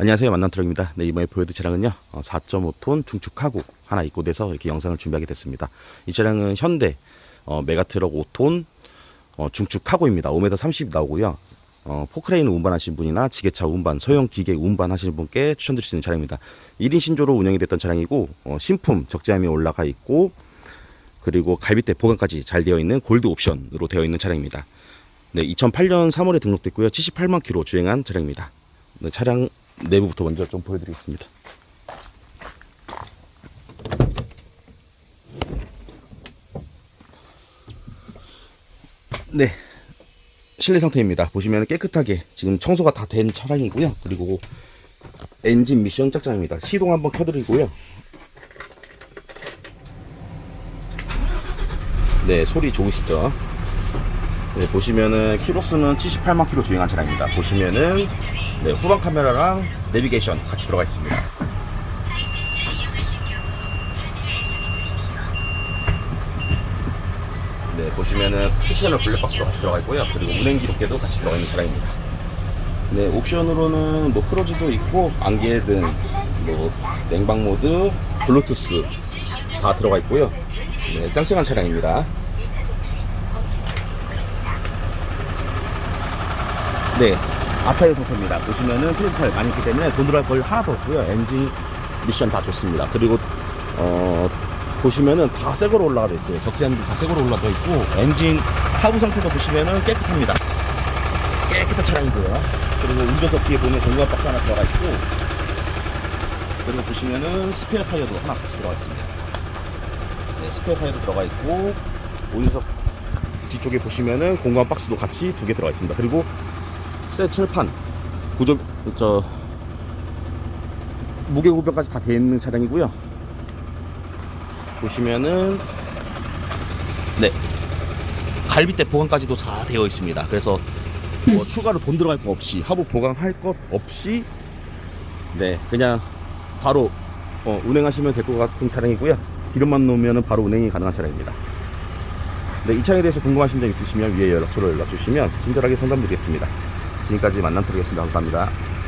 안녕하세요. 만남트럭입니다. 네, 이번에 보여드릴 차량은요. 어, 4.5톤 중축하고 하나 입고 돼서 이렇게 영상을 준비하게 됐습니다. 이 차량은 현대 어, 메가트럭 5톤 어, 중축하고입니다. 5m 30 나오고요. 어, 포크레인 운반 하시는 분이나 지게차 운반 소형 기계 운반 하시는 분께 추천드릴 수 있는 차량입니다. 1인 신조로 운영이 됐던 차량이고 어, 신품 적재함이 올라가 있고 그리고 갈비대 보강까지 잘 되어 있는 골드 옵션으로 되어 있는 차량입니다. 네, 2008년 3월에 등록됐고요. 78만 킬로 주행한 차량입니다. 네, 차량 내부부터 먼저 좀 보여드리겠습니다. 네, 실내 상태입니다. 보시면 깨끗하게 지금 청소가 다 된 차량이고요. 그리고 엔진 미션 짝짱입니다. 시동 한번 켜드리고요. 네, 소리 좋으시죠? 네, 보시면은 키로수는 78만 킬로 주행한 차량입니다. 보시면은 네, 후방 카메라랑 내비게이션 같이 들어가 있습니다. 네, 보시면은 스피처널 블랙박스도 같이 들어가 있고요. 그리고 운행 기록계도 같이 들어가 있는 차량입니다. 네, 옵션으로는 뭐 크루즈도 있고 안개 등, 뭐 냉방 모드, 블루투스 다 들어가 있고요. 네, 짱짱한 차량입니다. 네, 아타이어 상태입니다. 보시면은 필름살 많이 있기 때문에 돈 들어갈 걸 하나도 없고요. 엔진 미션 다 좋습니다. 그리고 어 보시면은 다 새거로 올라가 있어요. 적재함도 다 새거로 올라져 있고 엔진 하부 상태도 보시면은 깨끗합니다. 깨끗한 차량이고요. 그리고 운전석 뒤에 보면 공간 박스 하나 들어가 있고 그리고 보시면은 스페어 타이어도 하나 같이 들어가 있습니다. 네, 스페어 타이어도 들어가 있고 운전석 뒤쪽에 보시면은 공간 박스도 같이 두 개 들어가 있습니다. 그리고 새 철판 구조 저 무게 구변까지 다 되어 있는 차량이고요. 보시면은 네 갈비대 보강까지도 다 되어 있습니다. 그래서 뭐 추가로 돈 들어갈 거 없이 하부 보강할 것 없이 네 그냥 바로 어, 운행하시면 될 것 같은 차량이고요. 기름만 넣으면 바로 운행이 가능한 차량입니다. 네, 이 차량에 대해서 궁금하신 점 있으시면 위에 연락처로 연락 주시면 친절하게 상담드리겠습니다. 지금까지 만남 드리겠습니다. 감사합니다.